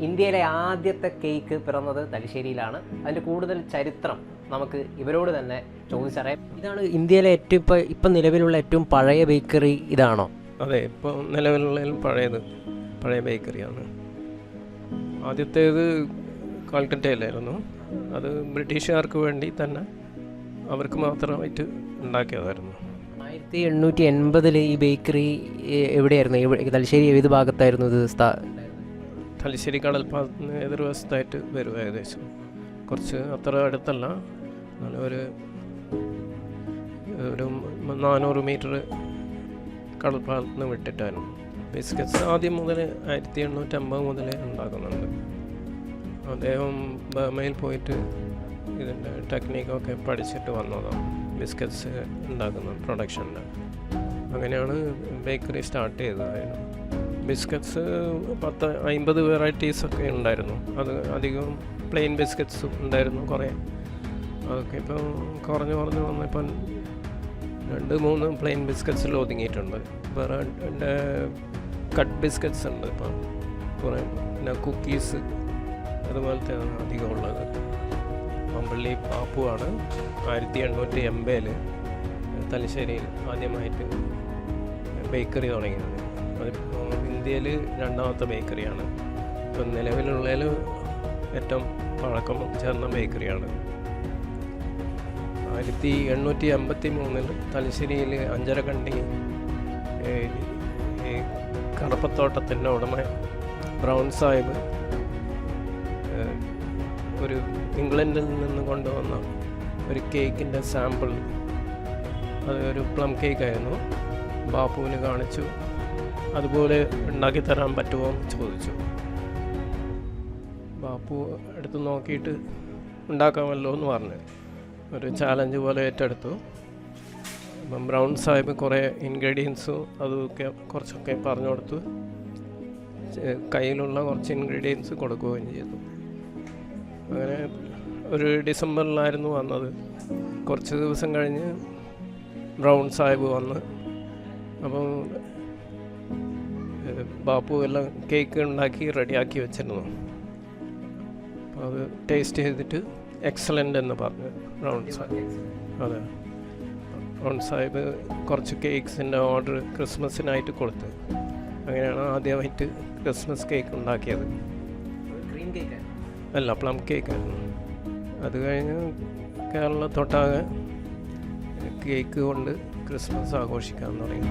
ഇന്ത്യയിലെ ആദ്യത്തെ കേക്ക് പിറന്നത് തലശ്ശേരിയിലാണ്. അതിന്റെ കൂടുതൽ ചരിത്രം നമുക്ക് ഇവരോട് തന്നെ ചോദിച്ചറിയാം. ഇതാണ് ഇന്ത്യയിലെ ഏറ്റവും ഇപ്പം ഇപ്പം നിലവിലുള്ള ഏറ്റവും പഴയ ബേക്കറി ഇതാണോ? അതെ ഇപ്പോൾ നിലവിലുള്ള പഴയത് പഴയ ബേക്കറിയാണ്. ആദ്യത്തേത് കാൽക്കട്ടയിലായിരുന്നു അത് ബ്രിട്ടീഷുകാർക്ക് വേണ്ടി തന്നെ അവർക്ക് മാത്രമായിട്ട് ഉണ്ടാക്കിയതായിരുന്നു. ആയിരത്തി എണ്ണൂറ്റി എൺപതിൽ ഈ ബേക്കറി എവിടെയായിരുന്നു? എവിടെ തലശ്ശേരി ഏത് ഭാഗത്തായിരുന്നു ഇത് തലശ്ശേരി കടൽപ്പാലത്തിന് എതിർവശത്തായിട്ട് വരും ഏകദേശം. കുറച്ച് അത്ര അടുത്തല്ല. ഒരു ഒരു നാനൂറ് മീറ്റർ കടൽപ്പാലത്ത് നിന്ന് വിട്ടിട്ടായിരുന്നു ആദ്യം മുതൽ ആയിരത്തി എണ്ണൂറ്റമ്പത് മുതൽ ഉണ്ടാക്കുന്നുണ്ട് അദ്ദേഹം ബർമയിൽ പോയിട്ട് ഇതിന്റെ ടെക്നിക്കൊക്കെ പഠിച്ചിട്ട് വന്നതാണ്. ബിസ്ക്കറ്റ്സ് ഉണ്ടാക്കുന്നത് പ്രൊഡക്ഷന്റെ അങ്ങനെയാണ് ബേക്കറി സ്റ്റാർട്ട് ചെയ്തതായിരുന്നു. ബിസ്ക്കറ്റ്സ് പത്ത് അമ്പത് വെറൈറ്റീസ് ഒക്കെ ഉണ്ടായിരുന്നു. അത് അധികം പ്ലെയിൻ ബിസ്ക്കറ്റ്സും ഉണ്ടായിരുന്നു കുറേ. അതൊക്കെ ഇപ്പോൾ കുറഞ്ഞ് കുറഞ്ഞ് വന്നിപ്പം രണ്ട് മൂന്ന് പ്ലെയിൻ ബിസ്ക്കറ്റ്സിൽ ഒതുങ്ങിയിട്ടുണ്ട്. വേറെ കട്ട് ബിസ്ക്കറ്റ്സ് ഉണ്ട് ഇപ്പം. കുറേ പിന്നെ കുക്കീസ് അതുപോലത്തെ അധികം ഉള്ളത്. പമ്പള്ളി പാപ്പുവാണ് ആയിരത്തി എണ്ണൂറ്റി എൺപതിൽ തലശ്ശേരിയിൽ ആദ്യമായിട്ട് ബേക്കറി തുടങ്ങിയത്. അതിപ്പോൾ ഇന്ത്യയിൽ രണ്ടാമത്തെ ബേക്കറിയാണ്. ഇപ്പം നിലവിലുള്ളതിൽ ഏറ്റവും പഴക്കം ചേർന്ന ബേക്കറിയാണ്. ആയിരത്തി എണ്ണൂറ്റി എൺപത്തി മൂന്നിൽ തലശ്ശേരിയിൽ അഞ്ചരക്കണ്ടി കടപ്പത്തോട്ടത്തിന്റെ ഉടമ ബ്രൗൺ സാഹിബ് ഒരു ഇംഗ്ലണ്ടിൽ നിന്ന് കൊണ്ടുവന്ന ഒരു കേക്കിന്റെ സാമ്പിൾ. അത് ഒരു പ്ലം കേക്കായിരുന്നു. ബാപ്പുവിന് കാണിച്ചു. അതുപോലെ ഉണ്ടാക്കി തരാൻ പറ്റുമോ എന്ന് ചോദിച്ചു. ബാപ്പു എടുത്ത് നോക്കിയിട്ട് ഉണ്ടാക്കാമല്ലോ എന്ന് പറഞ്ഞു. ഒരു ചാലഞ്ച് പോലെ ഏറ്റെടുത്തു. അപ്പം ബ്രൗൺ സാഹിബ് കുറേ ഇൻഗ്രീഡിയൻസും അതൊക്കെ കുറച്ചൊക്കെ പറഞ്ഞു കൊടുത്തു. കയ്യിലുള്ള കുറച്ച് ഇൻഗ്രീഡിയൻസ് കൊടുക്കുകയും ചെയ്തു. അങ്ങനെ ഒരു ഡിസംബറിലായിരുന്നു വന്നത്. കുറച്ച് ദിവസം കഴിഞ്ഞ് ബ്രൗൺ സാഹിബ് വന്ന്. അപ്പം ബാപ്പു എല്ലാം കേക്ക് ഉണ്ടാക്കി റെഡിയാക്കി വെച്ചിരുന്നു. അപ്പോൾ അത് ടേസ്റ്റ് ചെയ്തിട്ട് എക്സലന്റ് എന്ന് പറഞ്ഞു. റൗൺ സാഹിബ് അതെ. റൗൺ സാഹിബ് കുറച്ച് കേക്ക്സിന്റെ ഓർഡർ ക്രിസ്മസിനായിട്ട് കൊടുത്തു. അങ്ങനെയാണ് ആദ്യമായിട്ട് ക്രിസ്മസ് കേക്ക് ഉണ്ടാക്കിയത്. അല്ല പ്ലം കേക്ക് അത് കഴിഞ്ഞ് കേരളത്തൊട്ടാകെ കേക്ക് കൊണ്ട് ക്രിസ്മസ് ആഘോഷിക്കാൻ തുടങ്ങി